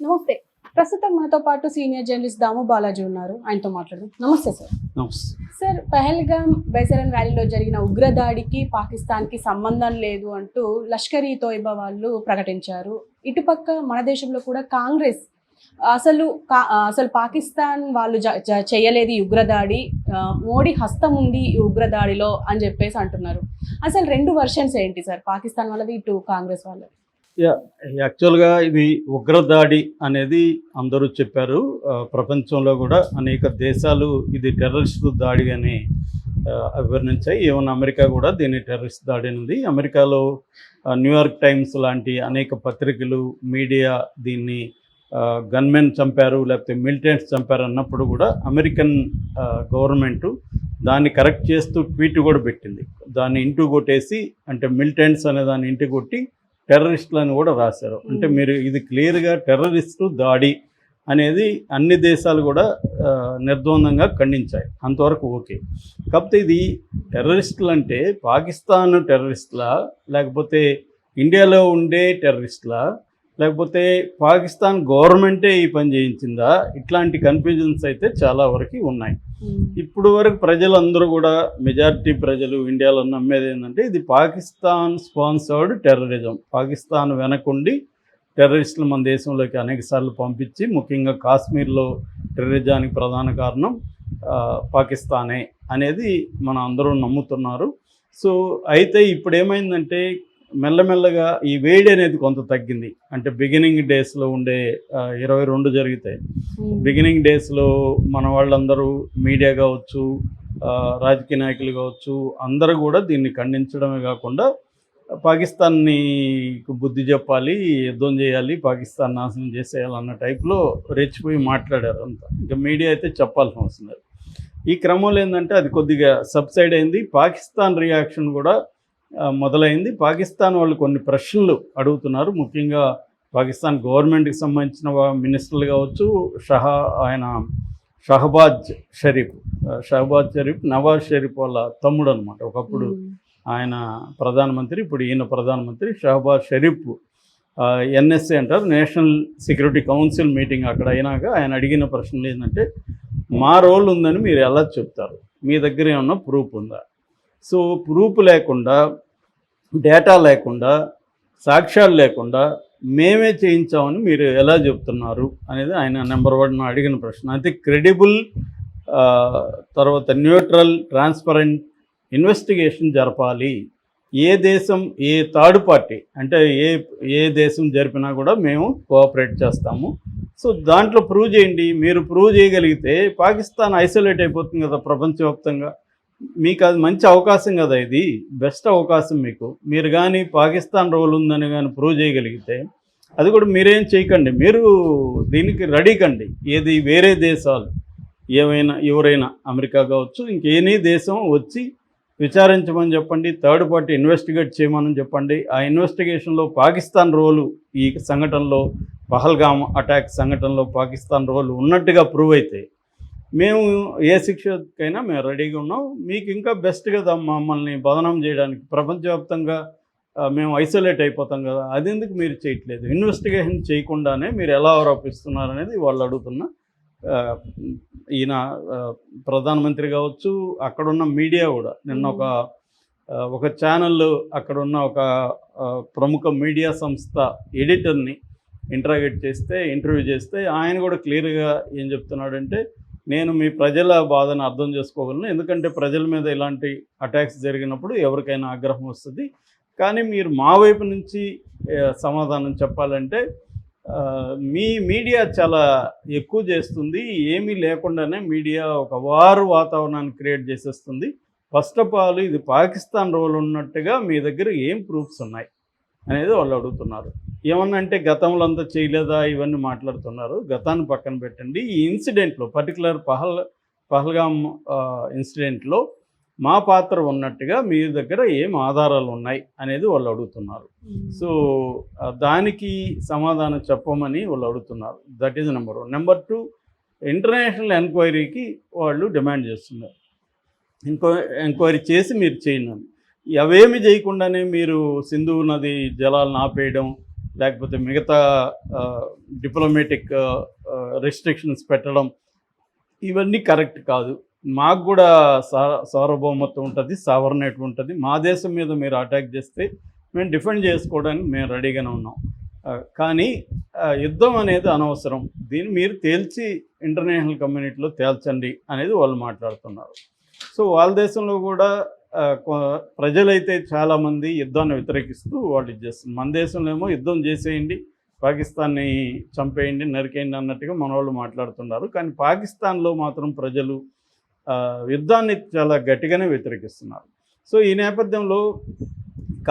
నమస్తే. ప్రస్తుతం మనతో పాటు సీనియర్ జర్నలిస్ట్ దాము బాలాజీ ఉన్నారు. ఆయనతో మాట్లాడదాం. నమస్తే సార్. నమస్తే. సార్ పహల్గామ్ బైసరన్ వ్యాలీలో జరిగిన ఉగ్రదాడికి పాకిస్తాన్కి సంబంధం లేదు అంటూ లష్కర్ ఈ తోయిబా వాళ్ళు ప్రకటించారు. ఇటుపక్క మన దేశంలో కూడా కాంగ్రెస్ అసలు అసలు పాకిస్తాన్ వాళ్ళు చేయలేదు ఈ ఉగ్రదాడి. మోడీ హస్తం ఉంది ఈ ఉగ్రదాడిలో అని చెప్పేసి అంటున్నారు. అసలు రెండు వర్షన్స్ ఏంటి సార్? పాకిస్తాన్ వాళ్ళది ఇటు కాంగ్రెస్ వాళ్ళది. యాక్చువల్గా ఇది ఉగ్రదాడి అనేది అందరూ చెప్పారు. ప్రపంచంలో కూడా అనేక దేశాలు ఇది టెర్రరిస్ట్ దాడి అని అభివర్ణించాయి ఈవెన్ అమెరికా కూడా దీన్ని టెర్రరిస్ట్ దాడి అనేది. అమెరికాలో న్యూయార్క్ టైమ్స్ లాంటి అనేక పత్రికలు మీడియా దీన్ని గన్మెన్ చంపారు లేకపోతే మిలిటెంట్స్ చంపారు అన్నప్పుడు కూడా అమెరికన్ గవర్నమెంటు దాన్ని కరెక్ట్ చేస్తూ ట్వీట్ కూడా పెట్టింది. దాన్ని ఇంటూ కొట్టేసి అంటే మిలిటెంట్స్ అనే దాన్ని ఇంటి కొట్టి టెర్రరిస్టులని కూడా రాశారు. అంటే Hmm. మీరు ఇది క్లియర్గా టెర్రరిస్టు దాడి అనేది అన్ని దేశాలు కూడా నిర్ద్వందంగా ఖండించాయి. అంతవరకు ఓకే. కాకపోతే ఇది టెర్రరిస్టులు అంటే పాకిస్తాన్ టెర్రరిస్టులా లేకపోతే ఇండియాలో ఉండే టెర్రరిస్టులా లేకపోతే పాకిస్తాన్ గవర్నమెంటే ఈ పని చేయించిందా? ఇట్లాంటి కన్ఫ్యూజన్స్ అయితే చాలా వరకు ఉన్నాయి. ఇప్పుడు వరకు ప్రజలందరూ కూడా మెజారిటీ ప్రజలు ఇండియాలో నమ్మేది ఏంటంటే ఇది పాకిస్తాన్ స్పాన్సర్డ్ టెర్రరిజం పాకిస్తాన్ వెనకుండి టెర్రరిస్టులు మన దేశంలోకి అనేక సార్లు పంపించి ముఖ్యంగా కాశ్మీర్లో టెర్రరిజానికి ప్రధాన కారణం పాకిస్తానే అనేది మన అందరూ నమ్ముతున్నారు. సో అయితే ఇప్పుడు ఏమైందంటే మెల్లమెల్లగా ఈ వేడి అనేది కొంత తగ్గింది. అంటే బిగినింగ్ డేస్లో ఉండే ఇరవై రెండు జరుగుతాయి బిగినింగ్ డేస్లో మన వాళ్ళందరూ మీడియా కావచ్చు రాజకీయ నాయకులు కావచ్చు అందరూ కూడా దీన్ని ఖండించడమే కాకుండా పాకిస్తాన్ని బుద్ధి చెప్పాలి యుద్ధం చేయాలి పాకిస్తాన్ నాశనం చేసేయాలి అన్న టైప్లో రెచ్చిపోయి మాట్లాడారు అంతా. ఇంకా మీడియా అయితే చెప్పాల్సిన అవసరం లేదు. ఈ క్రమంలో ఏంటంటే అది కొద్దిగా సబ్సైడ్ అయింది. పాకిస్తాన్ రియాక్షన్ కూడా మొదలైంది. పాకిస్తాన్ వాళ్ళు కొన్ని ప్రశ్నలు అడుగుతున్నారు. ముఖ్యంగా పాకిస్తాన్ గవర్నమెంట్కి సంబంధించిన మినిస్టర్లు కావచ్చు షహా ఆయన షహబాజ్ షరీఫ్ షహబాజ్ షరీఫ్ నవాజ్ షరీఫ్ వాళ్ళ తమ్ముడు అనమాట ఒకప్పుడు ఆయన ప్రధానమంత్రి ఇప్పుడు ఈయన ప్రధానమంత్రి షహబాజ్ షరీఫ్. ఎన్ఎస్ఏ అంటారు నేషనల్ సెక్యూరిటీ కౌన్సిల్ మీటింగ్ అక్కడ అయినాక ఆయన అడిగిన ప్రశ్నలు ఏంటంటే మా రోల్ ఉందని మీరు ఎలా చెప్తారు? మీ దగ్గర ఏమన్నా ప్రూఫ్ ఉందా? సో ప్రూఫ్ లేకుండా డేటా లేకుండా సాక్ష్యాలు లేకుండా మేమే చేయించామని మీరు ఎలా చెప్తున్నారు అనేది ఆయన నెంబర్ వన్ అడిగిన ప్రశ్న. అయితే క్రెడిబుల్ తర్వాత న్యూట్రల్ ట్రాన్స్పరెంట్ ఇన్వెస్టిగేషన్ జరపాలి. ఏ దేశం ఏ థర్డ్ పార్టీ అంటే ఏ ఏ దేశం జరిపినా కూడా మేము కోఆపరేట్ చేస్తాము. సో దాంట్లో ప్రూవ్ చేయండి. మీరు ప్రూవ్ చేయగలిగితే పాకిస్తాన్ ఐసోలేట్ అయిపోతుంది కదా ప్రపంచవ్యాప్తంగా. మీకు అది మంచి అవకాశం కదా ఇది. బెస్ట్ అవకాశం మీకు. మీరు కానీ పాకిస్తాన్ రోల్ ఉందని కానీ ప్రూవ్ చేయగలిగితే అది కూడా మీరేం చేయకండి. మీరు దీనికి రెడీ కండి. ఏది వేరే దేశాలు ఏమైనా ఎవరైనా అమెరికా కావచ్చు ఇంకేనీ దేశం వచ్చి విచారించమని చెప్పండి. థర్డ్ పార్టీ ఇన్వెస్టిగేట్ చేయమని చెప్పండి. ఆ ఇన్వెస్టిగేషన్లో పాకిస్తాన్ రోలు ఈ సంఘటనలో పహల్గామ్ అటాక్ సంఘటనలో పాకిస్తాన్ రోలు ఉన్నట్టుగా ప్రూవ్ అయితే మేము ఏ శిక్షకైనా మేము రెడీగా ఉన్నాం. మీకు ఇంకా బెస్ట్ కదా మమ్మల్ని బదనం చేయడానికి ప్రపంచవ్యాప్తంగా మేము ఐసోలేట్ అయిపోతాం కదా అది ఎందుకు మీరు చేయట్లేదు? ఇన్వెస్టిగేషన్ చేయకుండానే మీరు ఎలా ఆరోపిస్తున్నారు అనేది వాళ్ళు అడుగుతున్న ఈయన ప్రధానమంత్రి కావచ్చు అక్కడున్న మీడియా కూడా. నిన్న ఒక ఒక ఛానల్ అక్కడున్న ఒక ప్రముఖ మీడియా సంస్థ ఎడిటర్ని ఇంటరాగేట్ చేస్తే ఇంటర్వ్యూ చేస్తే ఆయన కూడా క్లియర్గా ఏం చెప్తున్నాడంటే నేను మీ ప్రజల బాధను అర్థం చేసుకోగలను. ఎందుకంటే ప్రజల మీద ఇలాంటి అటాక్స్ జరిగినప్పుడు ఎవరికైనా ఆగ్రహం వస్తుంది. కానీ మీరు మా వైపు నుంచి సమాధానం చెప్పాలంటే మీ మీడియా చాలా ఎక్కువ చేస్తుంది. ఏమీ లేకుండానే మీడియా ఒక వారు వాతావరణాన్ని క్రియేట్ చేసేస్తుంది. ఫస్ట్ ఆఫ్ ఆల్ ఇది పాకిస్తాన్ రోల్ ఉన్నట్టుగా మీ దగ్గర ఏం ప్రూఫ్స్ ఉన్నాయి అనేది వాళ్ళు అడుగుతున్నారు. ఏమన్నా అంటే గతంలో అంతా చేయలేదా? ఇవన్నీ మాట్లాడుతున్నారు. గతాన్ని పక్కన పెట్టండి. ఈ ఇన్సిడెంట్లో పర్టికులర్ పహల్ పహల్గామ్ ఇన్సిడెంట్లో మా పాత్ర ఉన్నట్టుగా మీ దగ్గర ఏం ఆధారాలు ఉన్నాయి అనేది వాళ్ళు అడుగుతున్నారు. సో దానికి సమాధానం చెప్పమని వాళ్ళు అడుగుతున్నారు. That is number one. Number two international ఎంక్వైరీకి వాళ్ళు డిమాండ్ చేస్తున్నారు. ఇంకో ఎంక్వైరీ చేసి మీరు చేయండి. అవేమి చేయకుండానే మీరు సింధు నది జలాలను ఆపేయడం లేకపోతే మిగతా డిప్లొమాటిక్ రెస్ట్రిక్షన్స్ పెట్టడం ఇవన్నీ కరెక్ట్ కాదు. మాకు కూడా సార్వభౌమత్వం ఉంటుంది సావర్నేట్ ఉంటుంది. మా దేశం మీద మీరు అటాక్ చేస్తే మేము డిఫెండ్ చేసుకోవడానికి మేము రెడీగానే ఉన్నాం. కానీ యుద్ధం అనేది అనవసరం. దీన్ని మీరు తేల్చి ఇంటర్నేషనల్ కమ్యూనిటీలో తేల్చండి అనేది వాళ్ళు మాట్లాడుతున్నారు. సో వాళ్ళ దేశంలో కూడా ప్రజలైతే చాలామంది యుద్ధాన్ని వ్యతిరేకిస్తూ వాళ్ళు ఇది చేస్తున్నారు మన దేశంలో ఏమో యుద్ధం చేసేయండి పాకిస్తాన్ని చంపేయండి నరికేయండి అన్నట్టుగా మన వాళ్ళు మాట్లాడుతున్నారు. కానీ పాకిస్తాన్లో మాత్రం ప్రజలు యుద్ధాన్ని చాలా గట్టిగానే వ్యతిరేకిస్తున్నారు. సో ఈ నేపథ్యంలో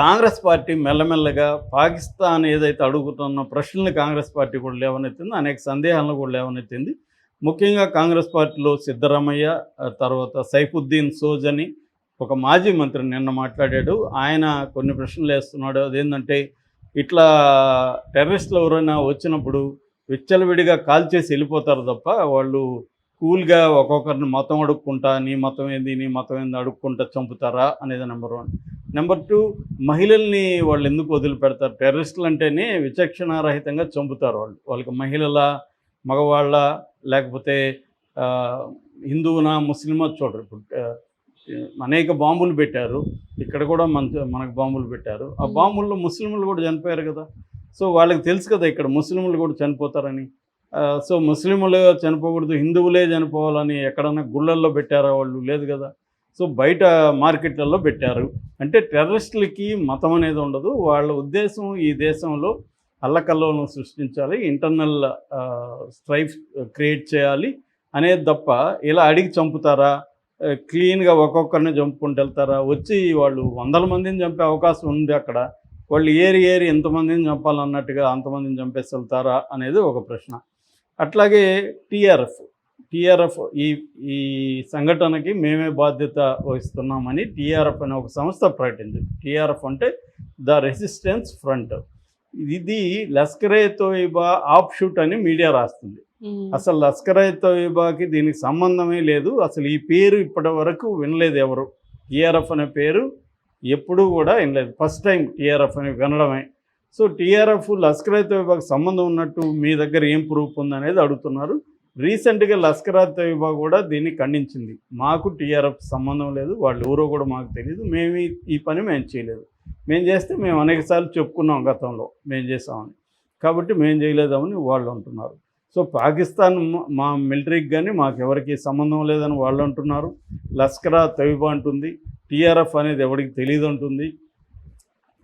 కాంగ్రెస్ పార్టీ మెల్లమెల్లగా పాకిస్తాన్ ఏదైతే అడుగుతున్న ప్రశ్నలు కాంగ్రెస్ పార్టీ కూడా లేవనెత్తింది అనేక సందేహాలను కూడా లేవనెత్తింది. ముఖ్యంగా కాంగ్రెస్ పార్టీలో సిద్ధరామయ్య తర్వాత సైఫుద్దీన్ సోజని ఒక మాజీ మంత్రి నిన్న మాట్లాడాడు. ఆయన కొన్ని ప్రశ్నలు వేస్తున్నాడు. అదేంటంటే ఇట్లా టెర్రరిస్టులు ఎవరైనా వచ్చినప్పుడు విచ్చలవిడిగా కాల్ చేసి వెళ్ళిపోతారు తప్ప వాళ్ళు కూల్గా ఒక్కొక్కరిని మతం అడుక్కుంటా నీ మతం ఏంది నీ మతం ఏంది అడుక్కుంటా చంపుతారా అనేది నెంబర్ వన్. నెంబర్ టూ మహిళల్ని వాళ్ళు ఎందుకు వదిలిపెడతారు? టెర్రరిస్టులు అంటేనే విచక్షణారహితంగా చంపుతారు వాళ్ళు. వాళ్ళకి మహిళల మగవాళ్ళ లేకపోతే హిందువునా ముస్లిమా చూడరు. ఇప్పుడు అనేక బాంబులు పెట్టారు. ఇక్కడ కూడా మన మనకు బాంబులు పెట్టారు. ఆ. బాంబుల్లో ముస్లింలు కూడా చనిపోయారు కదా. సో వాళ్ళకి తెలుసు కదా ఇక్కడ ముస్లింలు కూడా చనిపోతారని. సో ముస్లింలు చనిపోకూడదు హిందువులే చనిపోవాలని ఎక్కడన్నా గుళ్ళల్లో పెట్టారా వాళ్ళు? లేదు కదా. సో బయట మార్కెట్లలో పెట్టారు. అంటే టెర్రరిస్టులకి మతం అనేది ఉండదు. వాళ్ళ ఉద్దేశం ఈ దేశంలో అల్లకల్లోలను సృష్టించాలి ఇంటర్నల్ స్ట్రైఫ్ క్రియేట్ చేయాలి అనేది తప్ప ఇలా అడిగి చంపుతారా? క్లీన్గా ఒక్కొక్కరిని చంపుకుంటూ వెళ్తారా? వచ్చి వాళ్ళు వందల మందిని చంపే అవకాశం ఉంది అక్కడ. వాళ్ళు ఏరి ఏరి ఎంతమందిని చంపాలన్నట్టుగా అంతమందిని చంపేసి వెళ్తారా అనేది ఒక ప్రశ్న. అట్లాగే టీఆర్ఎఫ్ టీఆర్ఎఫ్ ఈ ఈ సంఘటనకి మేమే బాధ్యత వహిస్తున్నామని టీఆర్ఎఫ్ అనే ఒక సంస్థ ప్రకటించింది. టీఆర్ఎఫ్ అంటే ద రెసిస్టెన్స్ ఫ్రంట్. ఇది లస్కరే తోయిబా ఆఫ్ షూట్ అని మీడియా రాస్తుంది. అసలు లస్కరే తోయిబాకి దీనికి సంబంధమే లేదు. అసలు ఈ పేరు ఇప్పటి వరకు వినలేదు ఎవరు. టీఆర్ఎఫ్ అనే పేరు ఎప్పుడూ కూడా వినలేదు. ఫస్ట్ టైం టీఆర్ఎఫ్ అని వినడమే. సో టీఆర్ఎఫ్ లస్కరే తోయిబాకి సంబంధం ఉన్నట్టు మీ దగ్గర ఏం ప్రూఫ్ ఉందనేది అడుగుతున్నారు. రీసెంట్గా లస్కరా తోయిబా కూడా దీన్ని ఖండించింది. మాకు టీఆర్ఎఫ్ సంబంధం లేదు. వాళ్ళు ఎవరో కూడా మాకు తెలియదు మేము ఈ- ఈ పని మేము చేయలేదు. మేము చేస్తే మేము అనేకసార్లు చెప్పుకున్నాం గతంలో. మేము చేసామని. కాబట్టి మేము చేయలేదామని వాళ్ళు అంటున్నారు. సో పాకిస్తాన్ మ- మిలిటరీకి కానీ మాకు ఎవరికి సంబంధం లేదని వాళ్ళు అంటున్నారు. లస్కరా తవిబా అంటుంది. టీఆర్ఎఫ్ అనేది ఎవరికి తెలియదు అంటుంది.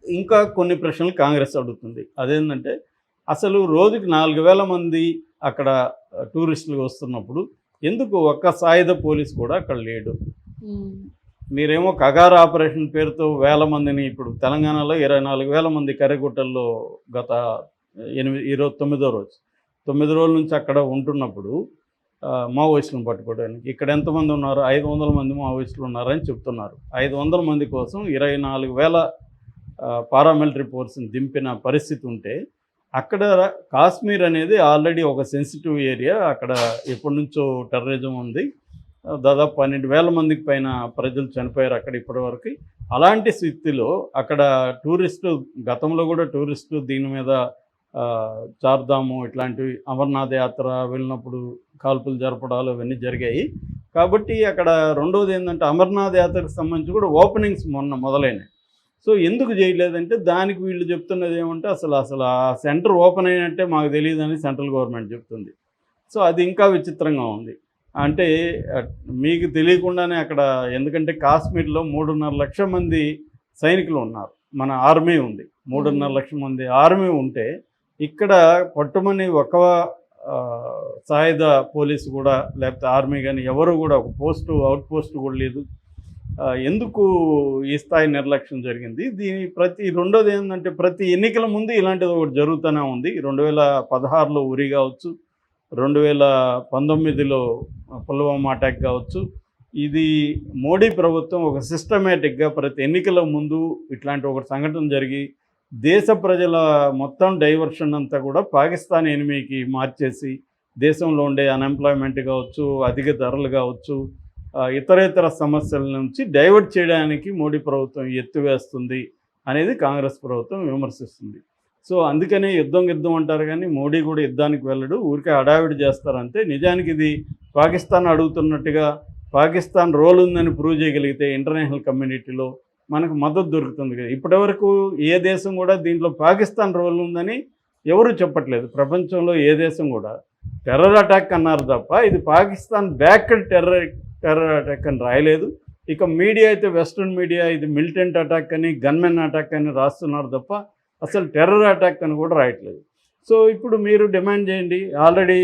ఇంకా కొన్ని ప్రశ్నలు కాంగ్రెస్ అడుగుతుంది. అదేంటంటే అసలు రోజుకి నాలుగు వేల మంది అక్కడ టూరిస్టులు వస్తున్నప్పుడు ఎందుకు ఒక్క సాయుధ పోలీస్ కూడా అక్కడ లేడు. మీరేమో కగార్ ఆపరేషన్ పేరుతో వేల మందిని ఇప్పుడు తెలంగాణలో ఇరవై నాలుగు వేల మంది కర్రెగుట్టల్లో గత ఎనిమిది ఈరోజు తొమ్మిదో రోజు తొమ్మిది రోజుల నుంచి అక్కడ ఉంటున్నప్పుడు మావోయిస్టులను పట్టుకోవడానికి. ఇక్కడ ఎంతమంది ఉన్నారు? ఐదు వందల మంది మావోయిస్టులు ఉన్నారని చెప్తున్నారు. ఐదు వందల మంది కోసం ఇరవై నాలుగు వేల పారామిలిటరీ ఫోర్స్ని దింపిన పరిస్థితి ఉంటే అక్కడ కాశ్మీర్ అనేది ఆల్రెడీ ఒక సెన్సిటివ్ ఏరియా. అక్కడ ఎప్పటి నుంచో టెర్రరిజం ఉంది. దాదాపు పన్నెండు వేల మందికి పైన ప్రజలు చనిపోయారు అక్కడ ఇప్పటివరకు అలాంటి స్థితిలో అక్కడ టూరిస్టు గతంలో కూడా టూరిస్టు దీని మీద చార్ధాము ఇట్లాంటివి అమర్నాథ్ యాత్ర వెళ్ళినప్పుడు కాల్పులు జరపడాలు ఇవన్నీ జరిగాయి. కాబట్టి అక్కడ రెండోది ఏంటంటే అమర్నాథ్ యాత్రకు సంబంధించి కూడా ఓపెనింగ్స్ మొన్న మొదలైనాయి. సో ఎందుకు చేయలేదంటే దానికి వీళ్ళు చెప్తున్నది ఏమంటే అసలు అసలు ఆ సెంటర్ ఓపెన్ అయినట్టే మాకు తెలియదని సెంట్రల్ గవర్నమెంట్ చెప్తుంది. సో అది ఇంకా విచిత్రంగా ఉంది. అంటే అట్- మీకు తెలియకుండానే అక్కడ ఎందుకంటే కాశ్మీర్లో మూడున్నర లక్షల మంది సైనికులు ఉన్నారు. మన ఆర్మీ ఉంది. మూడున్నర లక్షల మంది ఆర్మీ ఉంటే ఇక్కడ పట్టుమని ఒక సాయుధ పోలీసు కూడా లేకపోతే ఆర్మీ కానీ ఎవరు కూడా ఒక పోస్టు అవుట్ పోస్ట్ కూడా లేదు. ఎందుకు ఈ స్థాయి నిర్లక్ష్యం జరిగింది? దీని ప్రతి రెండోది ఏంటంటే ప్రతి ఎన్నికల ముందు ఇలాంటిది ఒకటి జరుగుతూనే ఉంది. రెండు వేల పదహారులో ఉరి కావచ్చు రెండు వేల పంతొమ్మిదిలో పుల్వామా అటాక్ కావచ్చు. ఇది మోడీ ప్రభుత్వం ఒక సిస్టమేటిక్గా ప్రతి ఎన్నికల ముందు ఇట్లాంటి ఒక సంఘటన జరిగి దేశ ప్రజల మొత్తం డైవర్షన్ అంతా కూడా పాకిస్తాన్ ఎనిమీకి మార్చేసి దేశంలో ఉండే అన్ఎంప్లాయ్మెంట్ కావచ్చు అధిక ధరలు కావచ్చు ఇతరేతర ఇతర ఇతర సమస్యల నుంచి డైవర్ట్ చేయడానికి మోడీ ప్రభుత్వం ఎత్తువేస్తుంది అనేది కాంగ్రెస్ ప్రభుత్వం విమర్శిస్తుంది. సో అందుకనే యుద్ధం యుద్ధం అంటారు కానీ మోడీ కూడా యుద్ధానికి వెళ్ళడు ఊరికే హడావిడి చేస్తారంటే నిజానికి ఇది పాకిస్తాన్ అడుగుతున్నట్టుగా పాకిస్తాన్ రోల్ ఉందని ప్రూవ్ చేయగలిగితే ఇంటర్నేషనల్ కమ్యూనిటీలో మనకు మద్దతు దొరుకుతుంది కదా. ఇప్పటివరకు ఏ దేశం కూడా దీంట్లో పాకిస్తాన్ రోల్ ఉందని ఎవరు చెప్పట్లేదు. ప్రపంచంలో ఏ దేశం కూడా. టెర్రర్ అటాక్ అన్నారు తప్ప ఇది Pakistan backed terror terror attack అని రాయలేదు. ఇక మీడియా అయితే వెస్ట్రన్ మీడియా ఇది మిలిటెంట్ అటాక్ అని గన్మెన్ అటాక్ అని రాస్తున్నారు తప్ప అసలు టెర్రర్ అటాక్ అని కూడా రాయట్లేదు. సో ఇప్పుడు మీరు డిమాండ్ చేయండి. ఆల్రెడీ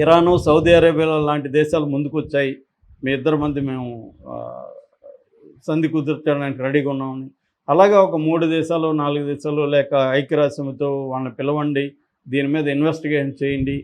ఇరాను సౌదీ అరేబియా లాంటి దేశాలు ముందుకు వచ్చాయి మీ ఇద్దరు మంది మేము సంధి కుదుర్చడానికి రెడీగా ఉన్నామని. అలాగా ఒక మూడు దేశాలు నాలుగు దేశాలు లేక ఐక్యరాజ్యసమితో వాళ్ళని పిలవండి దీని మీద ఇన్వెస్టిగేషన్ చేయండి.